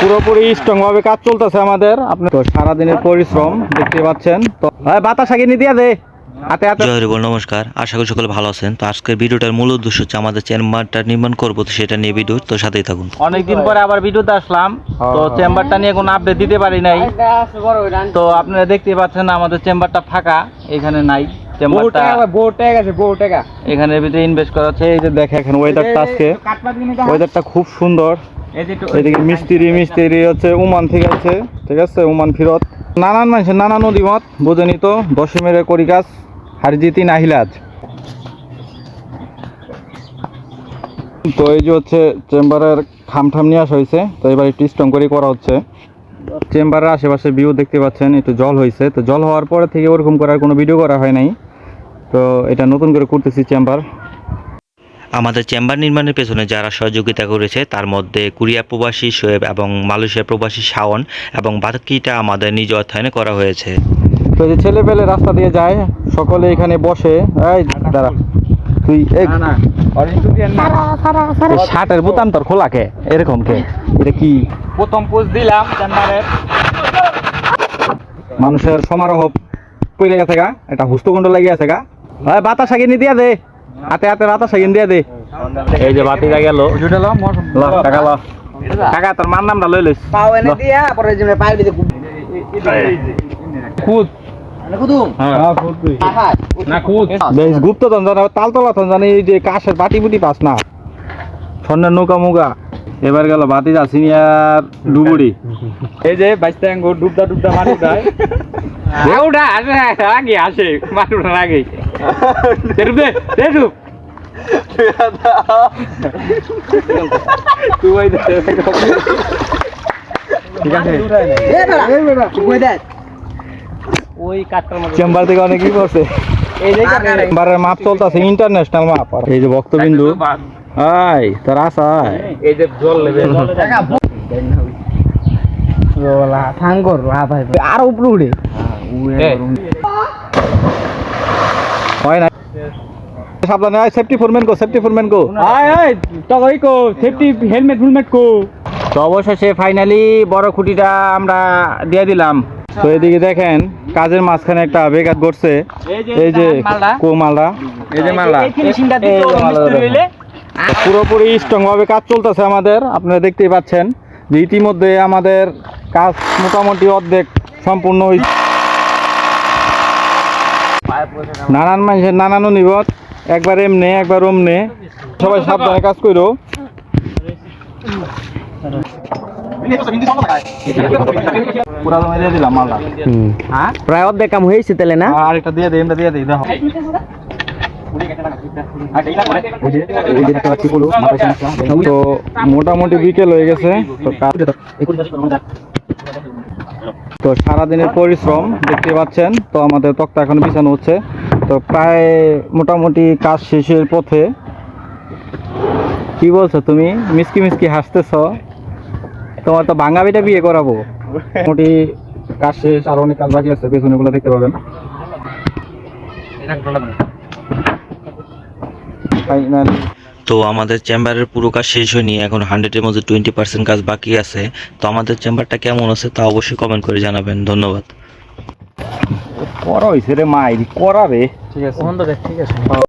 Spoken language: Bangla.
পুরোপুরি স্ট্রং ভাবে কাজ চলতেছে আমাদের। আপনি তো সারাদিনের পরিশ্রম দেখতে পাচ্ছেন। তো ভাই বাতাস আগে নিয়ে দিয়া দে। হাতে হাতে জয় হরিবল নমস্কার। আশা করি সকলে ভালো আছেন। তো আজকের ভিডিওটার মূল উদ্দেশ্য হচ্ছে আমাদের চেম্বারটা নির্মাণ করব তো সেটা নিয়ে ভিডিও তো সাথেই থাকুন। অনেকদিন পরে আবার ভিডিওতে আসলাম। তো চেম্বারটা নিয়ে কোনো আপডেট দিতে পারি নাই। তো আপনারা দেখতে পাচ্ছেন আমাদের চেম্বারটা ফাঁকা এখানে নাই। চেম্বারটা এখানে ভিতরে ইনভেস্ট করা আছে এই যে দেখে এখন ওয়েদারটা আজকে। ওয়েদারটা খুব সুন্দর। এদিকে মিস্ত্রি মিস্ত্রি হচ্ছে উমান থেকে আছে ঠিক আছে? উমান ফিরত। নানান মানুষের নানা নদীমত বোঝেনি তো? দশমের করি কাজ হারজিতি নাহিলাজ। তো এই যে হচ্ছে চেম্বারের খাম ঠাম নিয়ে আসা হয়েছে তো এবার একটু স্ট্রং করে করা হচ্ছে। চেম্বারের আশেপাশে ভিউ দেখতে পাচ্ছেন একটু জল হয়েছে। তো জল হওয়ার পরে থেকে ওরকম করার কোনো ভিডিও করা হয় নাই। তো এটা নতুন করে করতেছি চেম্বার আমাদের চেম্বার নির্মাণের পেছনে যারা সহযোগিতা করেছে তার মধ্যে কোরিয়া প্রবাসী শোয়েব এবং মালয়েশিয়া প্রবাসী শাওন এবং বাকিটা আমাদের নিজ অর্থায়নে করা হয়েছে। তো যে ছেলে পেলে রাস্তা দিয়ে যায় সকলে এখানে বসে এই দাঁড়া তুই শার্টের বোতাম তোর খোলা কে? এরকম কে? এটা কি? প্রথম পোজ দিলাম চেম্বারের মানুষের সমারোহ পড়ে গেছে গা এটা হুস্তকুণ্ড লাগিয়ে আছে গা। ভাই বাতাস আগে নিয়ে দিয়া দে। হাতে হাতে বাতাস আগে দিয়ে দে। এই যে বাতিটা গেল। ল, টাকা ল টাকা তোর মার নামটা লই লইস। পাও এনে দিয়া পরে যে পাইপ দিতে খুদ হ্যাঁ। গুপ্ত তঞ্জানে তালতলা তঞ্জানে এই যে কাশের বাটি বুটি পাস না। স্বর্ণের নৌকা মুগা। এবার গেল বাতি যা সিনিয়র ডুবুরি। এই যে বাইশটা আঙ্গুর ডুবদা ডুবদা মানুষ দেয় ওটা আসে আগে আসে মানুষটার আগে। ডুব দে দে ডুব। তুই ওই দে ঠিক আছে। ওই কাটটার মধ্যে। চেম্বার থেকে অনেক কি করছে এই যে চেম্বারের মাপ চলতেছে ইন্টারন্যাশনাল মাপ। আর এই যে ভক্তবিন্দু। আয় তোর এই যে জল নেবে। আর উপরে উড়ে। হয় না। সাবধানে আয় সেফটি ফোরম্যান কো সেফটি ফোরম্যান কো। আয় আয় কো সেফটি হেলমেট হেলমেট কো। তো অবশেষে ফাইনালি বড় খুঁটিটা আমরা দিয়ে দিলাম। তো এদিকে দেখেন কাজের মাঝখানে একটা বেঘাত ঘটছে। এই যে কো মালটা। এই যে মালা পুরোপুরি স্ট্রং ভাবে কাজ চলতেছে আমাদের। আপনারা দেখতেই পাচ্ছেন যে ইতিমধ্যে আমাদের কাজ মোটামুটি অর্ধেক সম্পূর্ণ হয়েছে নানান মানুষের নানান নিবত একবার এমনে একবার অমনে। সবাই সাবধানে কাজ করো হ্যাঁ? প্রায় অর্ধেক কাম হয়েছে তাহলে না? আর একটা দিয়ে দিই দিয়ে দিই দেখো। তো মোটামুটি বিকেল হয়ে গেছে। তো সারাদিনের পরিশ্রম দেখতে পাচ্ছেন, তো আমাদের তক্তা এখন বিছানো হচ্ছে। তো প্রায় মোটামুটি কাজ শেষের পথে। কি বলছো তুমি? মিসকি মিসকি হাসতেছ। তোমার তো ভাঙা বেটা বিয়ে করাবো। মোটামুটি কাজ শেষ, আর অনেক কাজ বাকি আছে পেছনে গুলো দেখতে পাবেন। ফাইনালি তো আমাদের চেম্বারের পুরো কাজ শেষ হয়নি এখন হান্ড্রেডের মধ্যে টোয়েন্টি পার্সেন্ট কাজ বাকি আছে। তো আমাদের চেম্বারটা কেমন আছে তা অবশ্যই কমেন্ট করে জানাবেন ধন্যবাদ। করা হয়েছে রে মাইরি করা রে। ঠিক আছে। ঠিক আছে।